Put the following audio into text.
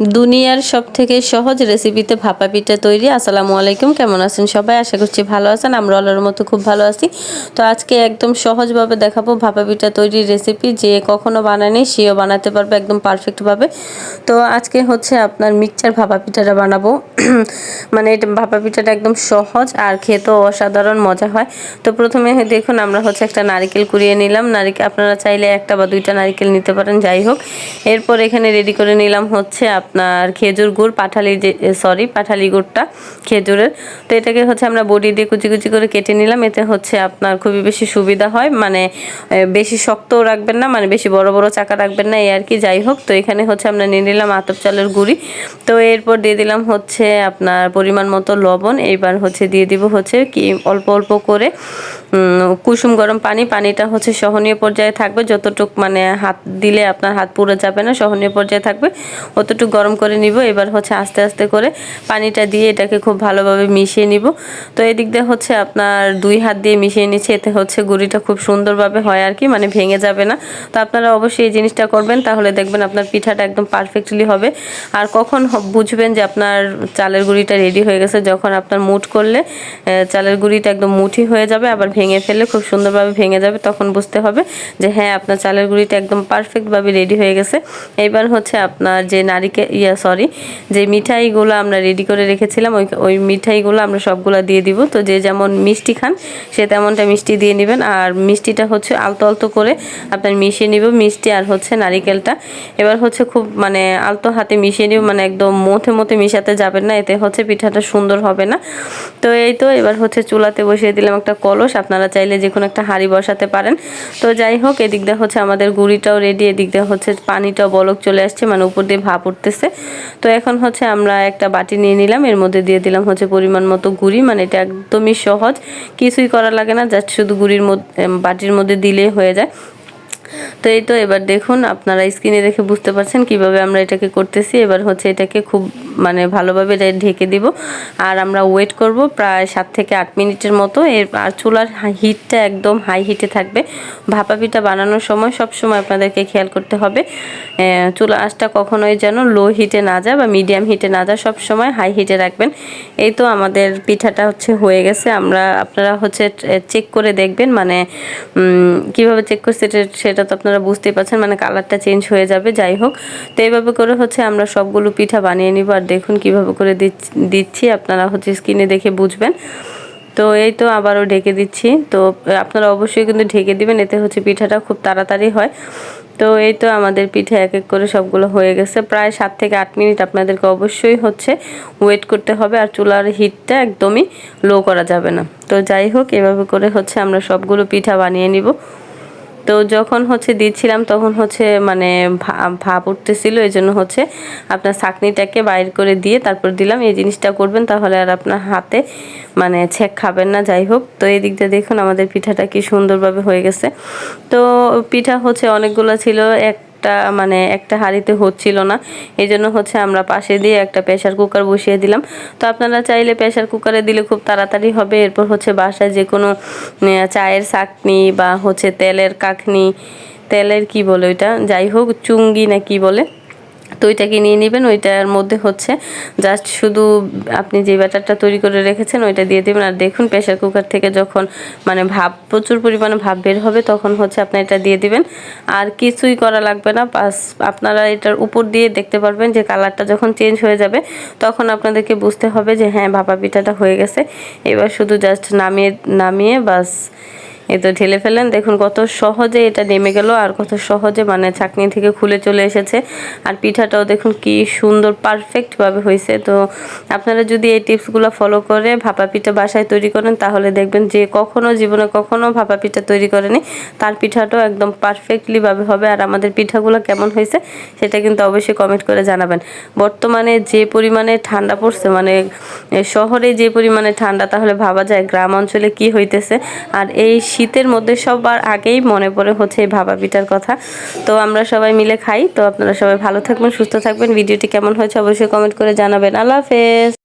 দুনিয়ার সব থেকে সহজ রেসিপিতে ভাপা পিঠা তৈরি। আসসালামু আলাইকুম, কেমন আছেন সবাই? আশা করছি ভালো আছেন, আমরা আল্লাহর মতো খুব ভালো আছি। তো আজকে একদম সহজভাবে দেখাবো ভাপা পিঠা তৈরির রেসিপি যে কখনো বানায়নি, সেও বানাতে পারবে একদম পারফেক্টভাবে তো আজকে হচ্ছে আপনার মিক্সচার ভাপা পিঠাটা বানাবো। মানে এটা ভাপা পিঠাটা একদম সহজ আর খেতেও অসাধারণ মজা হয়। তো প্রথমে দেখুন, আমরা হচ্ছে একটা নারিকেল কুড়িয়ে নিলাম। নারিকেল আপনারা চাইলে একটা বা দুইটা নারিকেল নিতে পারেন, যাই হোক। এরপর এখানে রেডি করে নিলাম হচ্ছে আপনার খেজুর গুড়, পাঠালি যে সরি পাঠালি গুড়টা, খেজুরের। তো এটাকে হচ্ছে আমরা বডি দিয়ে কুচি কুচি করে কেটে নিলাম। এতে হচ্ছে আপনার খুবই বেশি সুবিধা হয়। মানে বেশি শক্তও রাখবেন না মানে বেশি বড় বড় চাকা রাখবেন না, এই আর কি। যাই হোক, তো এখানে হচ্ছে আমরা নিয়ে নিলাম আতপ চালের গুঁড়ি। তো এরপর দিয়ে দিলাম হচ্ছে আপনার পরিমাণ মতো লবণ। এইবার হচ্ছে দিয়ে দিব হচ্ছে কি, অল্প অল্প করে কুসুম গরম পানি। পানিটা হচ্ছে সহনীয় পর্যায়ে থাকবে। যতটুক মানে হাত দিলে আপনার হাত পুরো যাবে না, সহনীয় পর্যায়ে থাকবে। অতটুকু গরম করে নিব। এবার হচ্ছে আস্তে আস্তে করে পানিটা দিয়ে এটাকে খুব ভালোভাবে মিশিয়ে নিব। তো এদিক দিয়ে হচ্ছে আপনার দুই হাত দিয়ে মিশিয়ে নিচ্ছে। এতে হচ্ছে গুড়িটা খুব সুন্দরভাবে হয় আর কি মানে ভেঙে যাবে না। তো আপনারা অবশ্যই এই জিনিসটা করবেন, তাহলে দেখবেন আপনার পিঠাটা একদম পারফেক্টলি হবে। আর কখন বুঝবেন যে আপনার চালের গুঁড়িটা রেডি হয়ে গেছে, যখন আপনার মুঠ করলে চালের গুঁড়িটা একদম মুঠি হয়ে যাবে, আবার ভেঙে ফেললে খুব সুন্দরভাবে ভেঙে যাবে, তখন বুঝতে হবে যে হ্যাঁ আপনার চালের গুঁড়িটা একদম পারফেক্টভাবে রেডি হয়ে গেছে। এইবার হচ্ছে আপনার যে নারিকেল ইয়া সরি যে মিঠাইগুলো আমরা রেডি করে রেখেছিলাম, ওই ওই মিঠাইগুলো আমরা সবগুলো দিয়ে দিব। তো যে যেমন মিষ্টি খান, সে তেমনটা মিষ্টি দিয়ে নেবেন। আর মিষ্টিটা হচ্ছে আলতো আলতো করে আপনার মিশিয়ে নিব, মিষ্টি আর হচ্ছে নারিকেলটা। এবার হচ্ছে খুব মানে আলতো হাতে মিশিয়ে নিব মানে একদম মথে মোথে মিশাতে যাবেন না, এতে হচ্ছে পিঠাটা সুন্দর হবে না। তো এই তো এবার হচ্ছে চুলাতে বসিয়ে দিলাম একটা কলস, আপনারা চাইলে যে কোনো একটা হাঁড়ি বসাতে পারেন। তো যাই হোক, এদিক দিয়ে হচ্ছে আমাদের গুড়িটাও রেডি এদিক দিয়ে হচ্ছে পানিটাও বলক চলে আসছে মানে উপর দিয়ে ভাপ উঠতেছে। তো এখন হচ্ছে আমরা একটা বাটি নিয়ে নিলাম, এর মধ্যে দিয়ে দিলাম হচ্ছে পরিমাণ মতো গুড়ি মানে এটা একদমই সহজ। কিছুই করা লাগে না, জাস্ট শুধু গুড়ির মধ্যে বাটির মধ্যে দিলে হয়ে যায়। তো এই তো এবার দেখুন, আপনারা স্ক্রিনে দেখে বুঝতে পারছেন কীভাবে আমরা এটাকে করতেছি। এবার হচ্ছে এটাকে খুব মানে ভালোভাবে ঢেকে দিব। আর আমরা ওয়েট করব প্রায় সাত থেকে আট মিনিটের মতো। এর আর চুলার হিটটা একদম হাই হিটে থাকবে। ভাপা পিঠা বানানোর সময় সব সময় আপনাদেরকে খেয়াল করতে হবে। চুলা আঁচটা কখনোই যেন লো হিটে না যায় বা মিডিয়াম হিটে না যায় সব সময় হাই হিটে রাখবেন। এই তো আমাদের পিঠাটা হচ্ছে হয়ে গেছে। আমরা, আপনারা হচ্ছে চেক করে দেখবেন। মানে কীভাবে চেক করছে সেটা সেটা তো আপনারা বুঝতেই পারছেন। মানে কালারটা চেঞ্জ হয়ে যাবে, যাই হোক। তো এইভাবে করে হচ্ছে আমরা সবগুলো পিঠা বানিয়ে নিব। আর দেখুন কীভাবে করে দিচ্ছি আপনারা হচ্ছে স্কিনে দেখে বুঝবেন। তো এই তো আবারও ঢেকে দিচ্ছি। তো আপনারা অবশ্যই কিন্তু ঢেকে দিবেন, এতে হচ্ছে পিঠাটা খুব তাড়াতাড়ি হয়। তো এই তো আমাদের পিঠে এক এক করে সবগুলো হয়ে গেছে। প্রায় সাত থেকে আট মিনিট আপনাদেরকে অবশ্যই হচ্ছে ওয়েট করতে হবে, আর চুলার হিটটা একদমই লো করা যাবে না। তো যাই হোক, এভাবে করে হচ্ছে আমরা সবগুলো পিঠা বানিয়ে নিব। তো যখন হচ্ছে দিচ্ছিলাম, তখন হচ্ছে মানে ভাপ উঠতেছিল, এই জন্য হচ্ছে আপনার ছাকনিটাকে বাইর করে দিয়ে তারপর দিলাম, এই জিনিসটা করবেন তাহলে আর আপনার হাতে মানে ছেক খাবেন না, যাই হোক। তো এই দিকটা দেখুন, আমাদের পিঠাটা কি সুন্দরভাবে হয়ে গেছে। তো পিঠা হচ্ছে অনেকগুলো ছিল, এক একটা মানে একটা হাঁড়িতে হচ্ছিল না। এই জন্য হচ্ছে আমরা পাশে দিয়ে একটা প্রেশার কুকার বসিয়ে দিলাম। তো আপনারা চাইলে প্রেশার কুকারে দিলে খুব তাড়াতাড়ি হবে। এরপর হচ্ছে বাসায় যে কোনো চায়ের চাকনি বা হচ্ছে তেলের কাকনি, তেলের কি বলে ওইটা? যাই হোক, চুঙ্গি না কি বলে। তো ওইটাকে নিয়ে নেবেন, ওইটার মধ্যে হচ্ছে জাস্ট শুধু আপনি যে ব্যাটারটা তৈরি করে রেখেছেন ওইটা দিয়ে দেবেন। আর দেখুন প্রেশার কুকার থেকে যখন মানে ভাব, প্রচুর পরিমাণে ভাব বের হবে তখন হচ্ছে আপনি এটা দিয়ে দিবেন। আর কিছুই করা লাগবে না পাস আপনারা এটার উপর দিয়ে দেখতে পারবেন যে কালারটা যখন চেঞ্জ হয়ে যাবে, তখন আপনাদেরকে বুঝতে হবে যে হ্যাঁ ভাপা পিঠাটা হয়ে গেছে। এবার শুধু জাস্ট নামিয়ে নামিয়ে বাস এই তো ঢেলে ফেলেন দেখুন কত সহজে এটা নেমে গেল আর কত সহজে মানে চাকনি থেকে খুলে চলে এসেছে। আর পিঠাটাও দেখুন কি সুন্দর পারফেক্টভাবে হয়েছে। তো আপনারা যদি এই টিপসগুলো ফলো করে ভাপা পিঠা বাসায় তৈরি করেন, তাহলে দেখবেন যে কখনো জীবনে কখনো ভাপা পিঠা তৈরি করেনি। তার পিঠাটাও একদম পারফেক্টলিভাবে হবে। আর আমাদের পিঠাগুলো কেমন হয়েছে, সেটা কিন্তু অবশ্যই কমেন্ট করে জানাবেন। বর্তমানে যে পরিমাণে ঠান্ডা পড়ছে মানে শহরে যে পরিমাণে ঠান্ডা, তাহলে ভাবা যায় গ্রাম অঞ্চলে কি হইতেছে। আর এই শীতের মধ্যে সবার আগেই মনে পড়ে হচ্ছে এই ভাবা পিঠার কথা। তো আমরা সবাই মিলে খাই। তো আপনারা সবাই ভালো থাকবেন, সুস্থ থাকবেন। ভিডিওটি কেমন হয়েছে অবশ্যই কমেন্ট করে জানাবেন। আল্লাহ হাফেজ।